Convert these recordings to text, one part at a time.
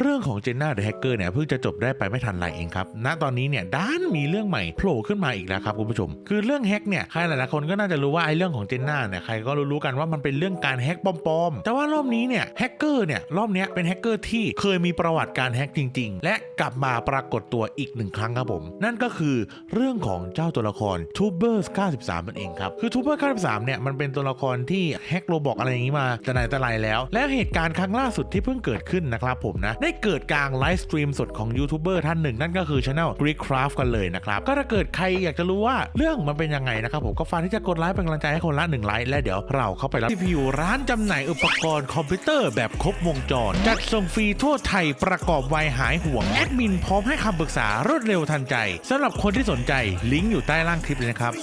เรื่องของเจนน่าเดอะแฮกเกอร์เนี่ยเพิ่งจะจบได้ไปไม่ทันไรเองครับ ณ ตอนนี้เนี่ยด้านมีเรื่องใหม่โผล่ขึ้นมาอีกแล้วครับคุณผู้ชม คือเรื่องแฮกเนี่ยใครหลายๆคนก็น่าจะรู้ว่าไอ้เรื่องของเจนน่าเนี่ยใครก็รู้ๆกันว่ามันเป็นเรื่องการแฮกปลอมๆ แต่ว่ารอบนี้เนี่ยแฮกเกอร์เนี่ยรอบนี้เป็นแฮกเกอร์ที่เคยมีประวัติการแฮกจริง ๆ และกลับมาปรากฏตัวอีกหนึ่งครั้งครับผม นั่นก็คือเรื่องของเจ้าตัวละคร t u b e r 93นั่นเองครับ คือ t u b e r 93เนี่ยมันเป็นตัวละครที่แฮกโรบอกอะไรอย่างนี้มาแต่ไหนแต่ไรแล้ว แล้วเหตุการณ์ครั้งล่าสุดที่เพิ่งเกิดขึ้นนะครับผมนะได้เกิดกลางไลฟ์สตรีมสดของยูทูบเบอร์ท่านหนึ่ง นั่นก็คือช anel Greek Craft กันเลยนะครับ ก็ถ้าเกิดใครอยากจะรู้ว่าเรื่องมันเป็นยังไงนะครับผมก็ฝากที่จะกดไลค์เป็นกำลังใจให้คนละหนึ่งไลค์และเดี๋ยวเราเข้าไปรับรีวิวร้านจำหน่ายอุปกรณ์คอมพิวเตอร์แบบครบวงจร จัดส่งฟรีทั่วไทยประกอบไวหายห่วงแอดมินพร้อมให้คำปรึกษารวดเร็วทันใจสำหรับคนที่สนใจลิงก์อยู่ใต้ล่างคลิปเลยนะครับ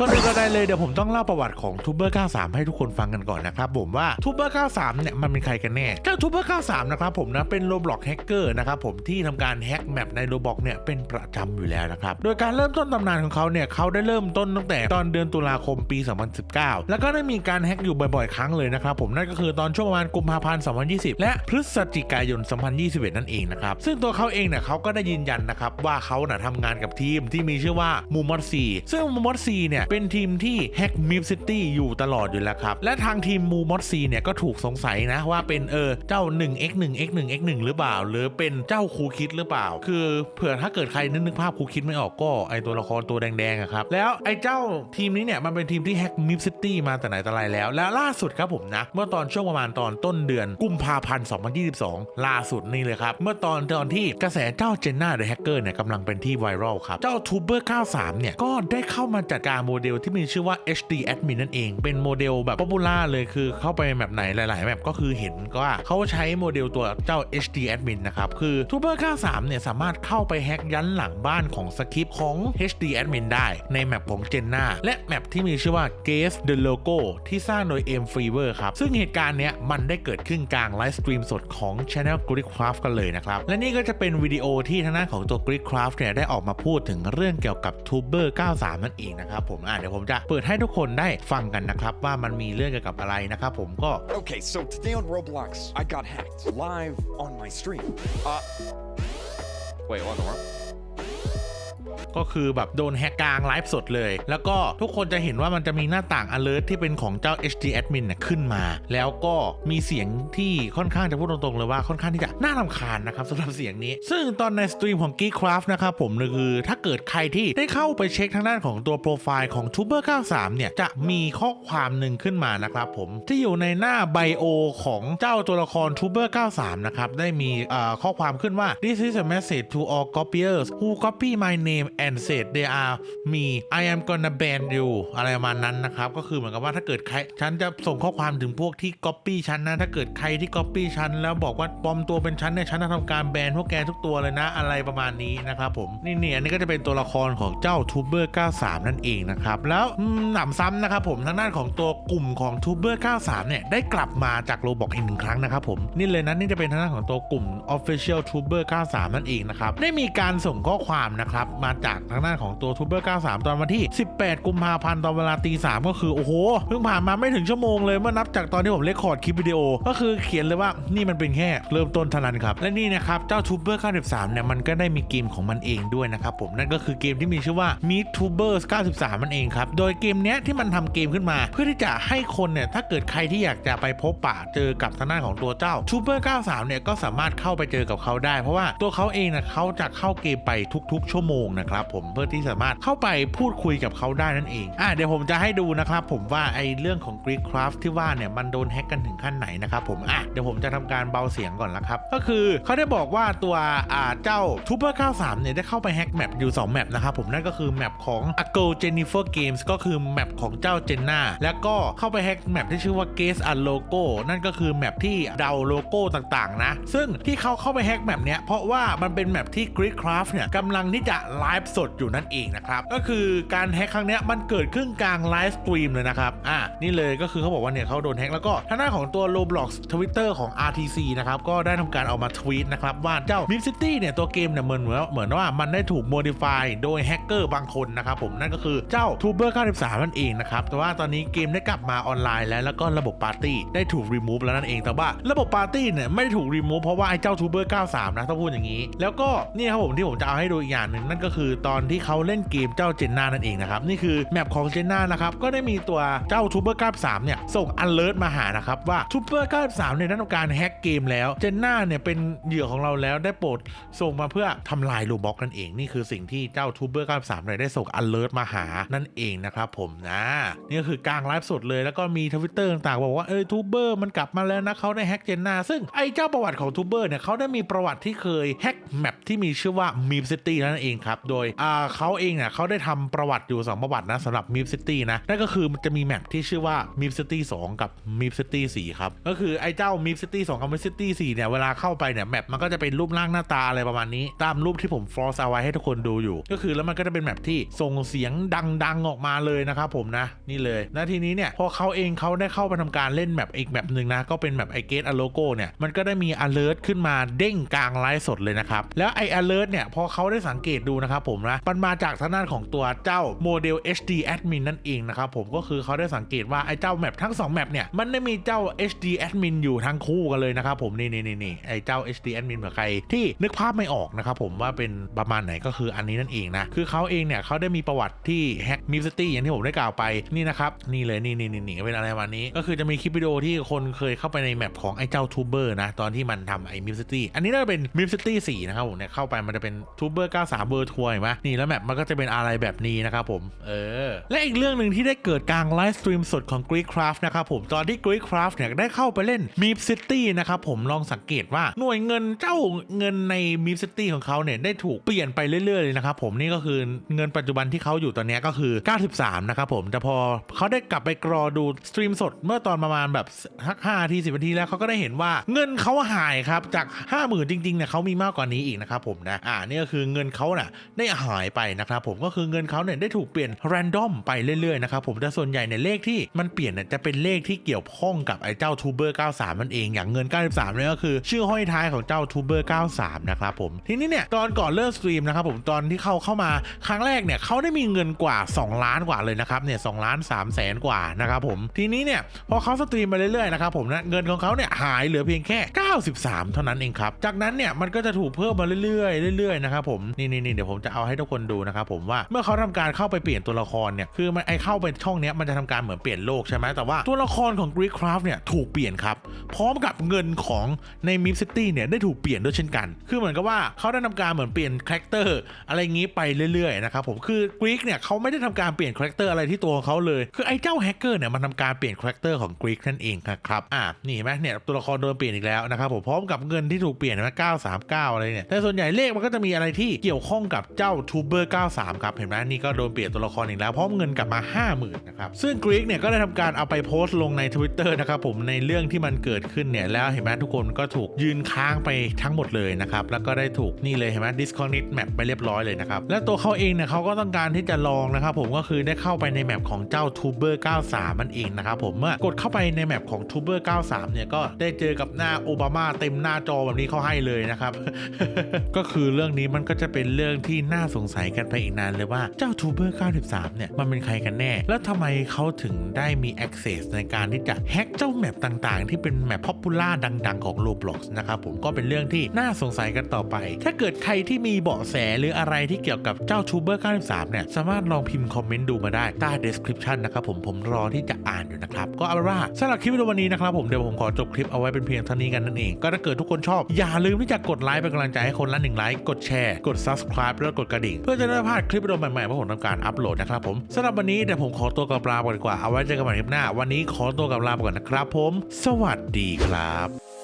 ก็เลยก็ได้เลยเดี๋ยวผมต้องเล่าประวัติของทูเบอร์ 93 ให้ทุกคนฟังกันก่อนนะครับผมว่าทูเบอร์ 93 เนี่ยมันเป็นใครกันแน่เจ้าทูเบอร์ 93 นะครับผมนะเป็นโรบล็อกแฮกเกอร์นะครับผมที่ทำการแฮกแมปในโรบล็อกเนี่ยเป็นประจำอยู่แล้วนะครับโดยการเริ่มต้นตำนานของเขาเนี่ยเขาได้เริ่มต้นตั้งแต่ตอนเดือนตุลาคมปี 2019 แล้วก็ได้มีการแฮกอยู่บ่อยๆ ครั้งเลยนะครับผมนั่นก็คือตอนช่วงประมาณกุมภาพันธ์ 2020 และพฤศจิกายน 2021 นั่นเองนะครับซึ่งตัวเขาเองเนี่ยเขาก็ได้ยืนยันนะครับว่าเขาน่ะทำงานกับทีมที่มีชื่อว่ามูมอสซีซึ่งมูมอสซีเนี่ยเป็นทีมที่แฮกมิฟซิตี้อยู่ตลอดอยู่แล้วครับ และทางทีมมูมอสซีเนี่ยก็ถูกสงสัยนะว่าเป็นเออเจ้า 1x1 x1 x1 หรือเปล่า หรือเป็นเจ้าครูคิดหรือเปล่า คือเผื่อถ้าเกิดใครนึกนึกภาพครูคิดไม่ออกก็ไอตัวละครตัวแดงๆอะครับ แล้วไอเจ้าทีมนี้เนี่ยมันเป็นทีมที่แฮกมิฟซิตี้มาแต่ไหนแต่ไรแล้ว แล้วล่าสุดครับผมนะ เมื่อตอนช่วงประมาณตอนต้นเดือนกุมภาพันธ์2022 ล่าสุดนี่เลยครับ เมื่อตอนตอนที่กระแสเจ้าเจนน่าเดอะแฮกเกอร์เนี่ยกำลังเป็นที่ไวรัลครับ เจ้าทูเบอร์ 93 เนี่ยก็ได้เข้ามาจัดการโมเดลที่มีชื่อว่า HD Admin นั่นเอง เป็นโมเดลแบบป๊อปปูล่าเลยคือเข้าไปแมปไหนหลาย ๆ แมปก็คือเห็นก็ว่าเขาใช้โมเดลตัวเจ้า HD Admin นะครับ คือทูเบอร์93เนี่ยสามารถเข้าไปแฮกยันหลังบ้านของสคริปต์ของ HD Admin ได้ในแมปของเจนนาและแมปที่มีชื่อว่า Guess the Logo ที่สร้างโดย M Freever ครับ ซึ่งเหตุการณ์เนี้ยมันได้เกิดขึ้นกลางไลฟ์สตรีมสดของ Channel Greek Craft กันเลยนะครับ และนี่ก็จะเป็นวิดีโอที่ทางด้านของตัว Greek Craft เนี่ยได้ออกมาพูดถึงเรื่องเกี่ยวกับ Tuber 93 นั่นเองนะครับผมอะเดี๋ยวผมจะเปิดให้ทุกคนได้ฟังกันนะครับ ว่ามันมีเรื่องเกี่ยวกับอะไรนะครับผมก็ Okay, so today on Roblox, I got hacked live on my stream. Uh. Wait, what in the world? ก็คือแบบโดนแฮกกลางไลฟ์สดเลย แล้วก็ทุกคนจะเห็นว่ามันจะมีหน้าต่าง alert ที่เป็นของเจ้า HD admin เนี่ยขึ้นมา แล้วก็มีเสียงที่ค่อนข้างจะพูดตรงๆเลยว่าค่อนข้างที่จะน่ารำคาญนะครับสำหรับเสียงนี้ ซึ่งตอนในสตรีมของ Geekcraft นะครับผมเนี่ยคือถ้าเกิดใครที่ได้เข้าไปเช็คทางด้านของตัวโปรไฟล์ของ Tuber 93 เนี่ย จะมีข้อความหนึ่งขึ้นมานะครับผมที่อยู่ในหน้าไบโอของเจ้าตัวละคร Tuber 93 นะครับได้มีข้อความขึ้นว่า this is a message to all copiers who copy my name and said they are me I am gonna ban you อะไรประมาณนั้นนะครับ ก็คือเหมือนกับว่าถ้าเกิดใคร ฉันจะส่งข้อความถึงพวกที่ copy ฉันนะ ถ้าเกิดใครที่ copy ฉันแล้วบอกว่าปลอมตัวเป็นฉันเนี่ย ฉันจะทำการแบนพวกแกทุกตัวเลยนะ อะไรประมาณนี้นะครับผม นี่เนี่ยอันนี้ก็จะเป็นตัวละครของเจ้า Tuber 93 นั่นเองนะครับ แล้วหนำซ้ำนะครับผมทางด้านของตัวกลุ่มของ Tuber 93 เนี่ย ได้กลับมาจากโรบอกอีกหนึ่งครั้งนะครับผม นี่เลยนะนี่จะเป็นทางด้านของตัวกลุ่ม Official Tuber 93 นั่นเองนะครับ ได้มีการส่งข้อความนะครับมาจากทางด้านของตัว Tuber 93 ตอนวันที่ 18 กุมภาพันธ์ตอนเวลาตีสามก็คือ โอ้โห เพิ่งผ่านมาไม่ถึงชั่วโมงเลยเมื่อนับจากตอนที่ผมเลคคอร์ดคลิปวิดีโอ ก็คือเขียนเลยว่านี่มันเป็นแค่เริ่มต้นเท่านั้นครับ และนี่นะครับ เจ้า Tuber 93 เนี่ย มันก็ได้มีเกมของมันเองด้วยนะครับผมนั่นก็คือเกมที่มีชื่อว่า Meet Tubers 93 มันเองครับโดยเกมเนี้ยที่มันทำเกมขึ้นมา เพื่อที่จะให้คนเนี่ยถ้าเกิดใครที่อยากจะไปพบปะเจอกับทางด้านของตัวเจ้า Tuber 93 เนี่ยก็สามารถเข้าไปเจอกับเขาได้ เพราะว่าตัวเขาเองนะเขาจะเข้าเกมไปทุก ๆ ชั่วโมงนะครับผมเพื่อที่สามารถเข้าไปพูดคุยกับเขาได้นั่นเองอะเดี๋ยวผมจะให้ดูนะครับผมว่าไอเรื่องของ Greek Craft ที่ว่าเนี่ยมันโดนแฮ็กกันถึงขั้นไหนนะครับผมอะเดี๋ยวผมจะทำการเบาเสียงก่อนละครับ ก็คือเขาได้บอกว่าตัวอ่าเจ้า Tuber 93เนี่ยได้เข้าไปแฮ็กแมปอยู่ 2 แมปนะครับผมนั่นก็คือแมปของ a g o Jennifer Games ก็คือแมปของเจ้าเจนนาแล้วก็เข้าไปแฮ็กแมปที่ชื่อว่า Guess a Logo นั่นก็คือแมปที่เดาโลโก้ต่างๆนะซึ่งที่เขาเข้าไปแฮ็กแมปเนี้ยเพราะว่ามันเป็นแมปที่ Greek Craft เนี่ยกำลังที่จะไลไลฟ์สดอยู่นั่นเองนะครับ ก็คือการแฮ็กครั้งนี้มันเกิดขึ้นกลางไลฟ์สตรีมเลยนะครับ อะนี่เลยก็คือเขาบอกว่าเนี่ยเขาโดนแฮ็กแล้วก็ทางหน้าของตัว Roblox Twitter ของ RTC นะครับ ก็ได้ทำการเอามาทวีตนะครับ ว่าเจ้า Mip City เนี่ยตัวเกมเนี่ยเหมือนเหมือนว่ามันได้ถูก modify โดยแฮกเกอร์บางคนนะครับผมนั่นก็คือเจ้า Tuber 93นั่นเองนะครับ แต่ว่าตอนนี้เกมได้กลับมาออนไลน์แล้วแล้วก็ระบบปาร์ตี้ได้ถูก remove แล้วนั่นเองแต่ว่าระบบปาร์ตี้เนี่ยไม่ได้ถูก remove เพราะว่าไอ้เจ้า Tuber 93นะต้องพูดอย่างนี้ แล้วก็นี่ครับผมที่ผมจะเอาให้ดูอีกอย่างหนึ่งนั่นก็คือตอนที่เขาเล่นเกมเจ้าเจนนานั่นเองนะครับนี่คือแมปของเจนนานะครับก็ได้มีตัวเจ้า Tuber 93เนี่ยส่ง alert มาหานะครับว่า Tuber 93เนี่ยได้ทำการแฮกเกมแล้วเจนนาเนี่ยเป็นเหยื่อของเราแล้วได้โปรดส่งมาเพื่อทำลายโลบ็อกนั่นเองนี่คือสิ่งที่เจ้า Tuber 93เนี่ยได้ส่ง alert มาหานั่นเองนะครับผมนะนี่ก็คือกลางไลฟ์สดเลยแล้วก็มีทวิตเตอร์ต่างๆบอกว่าเออทูเบอร์มันกลับมาแล้วนะเขาได้แฮกเจนนาซึ่งไอ้เจ้าประวัติของทูเบอร์เนี่ยเขาได้มีประวัติที่เคยแฮกแมปที่มีชื่อว่า m e m City นั่นเองครับโดยเขาเองเนี่ยเขาได้ทำประวัติอยู่ 2 ประวัตินะสำหรับ m e m City นะนั่นก็คือมันจะมีแมปที่ชื่อว่า m e m City 2กับ m e m City 4ครับ ก็คือไอ้เจ้า m e m City 2กับ m e m City 4เนี่ยเวลาเข้าไปเนี่ยแมปมันก็จะเป็นรูปร่างหน้าตาอะไรประมาณนี้ ตามรูปที่ผมฟอร์สเอาไว้ให้ทุกคนดูอยู่ ก็คือแล้วมันก็จะเป็นแมปที่ส่งเสียงดังๆออกมาเลยนะครับผมนะนี่เลยและทีนี้เนี่ยพอเขาเองเขาได้เข้าไปทำการเล่นแมปอีกแมปหนึ่งนะก็เป็นแมปไอเกตอะโลโก้เนี่ยมันก็ได้มี alert ขึ้นมาเด้งกลางไลฟ์สดเลยนะครับแล้วไอ alert เนี่ยพอเขาได้สังเกตดูนะครับผมนะมันมาจากทางด้านของตัวเจ้าโมเดล HD admin นั่นเองนะครับผมก็คือเขาได้สังเกตว่าไอ้เจ้าแมปทั้ง2แมปเนี่ยมันได้มีเจ้า HD admin อยู่ทั้งคู่กันเลยนะครับผมนี่นี่นี่นไอ้เจ้า HD admin เผื่อใครที่นึกภาพไม่ออกนะครับผมว่าเป็นประมาณไหนก็คืออันนี้นั่นเองนะคือเขาเองเนี่ยเขาได้มีประวัติที่แฮกมิฟสตี้อย่างที่ผมได้กล่าวไปนี่นะครับนี่เลยนี่นี่นี่นี่เป็นอะไรประมาณนี้ ก็คือจะมีคลิปวิดีโอที่คนเคยเข้าไปในแมปของไอ้เจ้าทูเบอร์นะตอนที่มันทำไอ้มิฟสตี้อันนี้น่าจะเป็นมิฟสตี้สี่นะครับผมเนี่ยเข้าไปมันจะเป็นทูเบอร์93เบอร์ทัวร์เห็นไหมนี่แล้วแมปมันก็จะเป็นอะไรแบบนี้นะครับผม เออ และอีกเรื่องหนึ่งที่ได้เกิดกลางไลฟ์สตรีมสดของ Greek Craft นะครับผม ตอนที่ Greek Craft เนี่ยได้เข้าไปเล่น m e p City นะครับผมลองสังเกตว่าหน่วยเงินเจ้าเงินใน m e p City ของเขาเนี่ยได้ถูกเปลี่ยนไปเรื่อยๆเลยนะครับผมนี่ก็คือเงินปัจจุบันที่เขาอยู่ตอนนี้ก็คือ 93 นะครับผมแต่พอเขาได้กลับไปกรอดูสตรีมสดเมื่อตอนประมาณแบบสัก5นาที10นาทีแล้วเขาก็ได้เห็นว่าเงินเขาหายครับจาก 50,000 จริงๆเนี่ยเขามีมากกว่านี้อีกนะครับผมนะอ่านี่ก็คือเงินเขาน่ะได้หายไปนะครับผมก็คือเงินเขาเนี่ยได้ถูกเปลี่ยนแรนดอมไปเรื่อยๆนะครับผมแต่ส่วนใหญ่เนี่ยเลขที่มันเปลี่ยนเนี่ยจะเป็นเลขที่เกี่ยวข้องกับไอ้เจ้าทูเบอร์93มันเองอย่างเงิน 93เนี่ยก็คือชื่อห้อยท้ายของเจ้าทูเบอร์93นะครับผมทีนี้เนี่ยตอนก่อนเริ่มสตรีมนะครับผมตอนที่เขาเข้ามาครั้งแรกเนี่ยเขาได้มีเงินกว่า 2 ล้านกว่าเลยนะครับเนี่ยสล้าน3แสนกว่านะครับผมทีนี้เนี่ยพอเขาสตรีมไปเรื่อยๆนะครับผมนะเงินของเขาเนี่ยหายเหลือเพียงแค่ 93 เท่านั้นเองครับจากนั้นเนี่ยมันก็จะถูกเพิ่มมาเรื่อยๆเรื่อยๆนะครับผมนี่นี่เดี๋ยวผมจะเอาให้ทุกคนดูนะครับผมว่าเมื่อเขาทำการเข้าไปเปลี่ยนตัวละครเนี่ยคือมันไอเข้าไปช่องนี้มันจะทำการเหมือนเปลี่ยนโลกใช่ไหมแต่ว่าตัวละครของ Greek Craft เนี่ยถูกเปลี่ยนครับพร้อมกับเงินของใน m i p City เนี่ยได้ถูกเปลี่ยนด้วยเช่นกัน คือเหมือนกับว่าเขาได้ทำการเหมือนเปลี่ยนคาแรคเตอร์อะไรงี้ไปเรื่อยๆนะครับผมคือกรีกเนี่ยเขาไม่ได้ทำการเปลี่ยนคาแรคเตอร์อะไรที่ตัวของเขาเลย คือไอ้เจ้าแฮกเกอร์เนี่ยมันทำการเปลี่ยนคาแรคเตอร์ของกรีกนั่นเองครับอ่านี่เห็นไหมเนี่ยตัวละครโดนเปลี่ยนอีกแล้วนะครับผมพร้อมกับเงินที่ถูกเปลี่ยนมา939 อะไรเนี่ยแต่ส่วนใหญ่เลขมันก็จะมีอะไรที่เกี่ยวข้องกับเจ้าทูเบอร์93 ครับ เห็นไหมนี่ก็โดนเปลี่ยนตัวละครอีกแล้ว พร้อมเงินกลับมา 50,000นะครับ ซึ่งกรีกเนี่ยก็ได้ทำการเอาไปโพสต์ลงใน Twitter นะครับผมในเรื่องที่มันเกิดขึ้นเนี่ยแล้วเห็นไหมทุกคนก็ถูกยืนค้างไปทั้งหมดเลยนะครับ แล้วก็ได้ถูกนี่เลยเห็นไหม disconnect map ไปเรียบร้อยเลยนะครับ และตัวเขาเองเนี่ยเขาก็ต้องการที่จะลองนะครับผมก็คือได้เข้าไปในแมปของเจ้า Tuber 93 มันเองนะครับผมเมื่อกดเข้าไปในแมปของ Tuber 93 เนี่ยก็ได้เจอกับหน้าโอบามาเต็มหน้าจอแบบนี้เขาให้เลยนะครับก็คือเรื่องนี้มันก็จะเป็นเรื่องที่น่าสงสัยกันไปอีกนานเลยว่าเจ้า Tuber 93 เนี่ย มันเป็นใครกันแน่ แล้วทำไมเขาถึงได้มี access ในการที่จะแฮ็กเจ้าแมปต่างๆ ที่เป็นแมป popular ดัง ๆ ของ Roblox นะครับผมก็เป็นเรื่องที่น่าสงสัยกันต่อไป ถ้าเกิดใครที่มีเบาะแสหรืออะไรที่เกี่ยวกับเจ้า Tuber 93 เนี่ย สามารถลองพิมพ์คอมเมนต์ดูมาได้ใต้ description นะครับผมผมรอที่จะอ่านอยู่นะครับ ก็เอาเป็นว่าสำหรับคลิปวิดีโอวันนี้นะครับผมเดี๋ยวผมขอจบคลิปเอาไว้เป็นเพียงเท่านี้กันนั่นเอง ก็ถ้าเกิดทุกคนชอบ อย่าลืมที่จะกดไลค์เป็นกำลังใจให้คนละหนึ่งไลค์กดแชร์กด subscribe แล้วกดกระดิ่ง เพื่อจะได้พลาดคลิปวิดีโอใหม่ๆเมื่อผมทำการอัปโหลดนะครับผมสำหรับวันนี้เดี๋ยวผมขอตัวกับลาไปก่อนดีกว่าเอาไว้เจอกันใหม่คลิปหน้า วันนี้ขอตัวกับลาไปก่อนนะครับผม สวัสดีครับ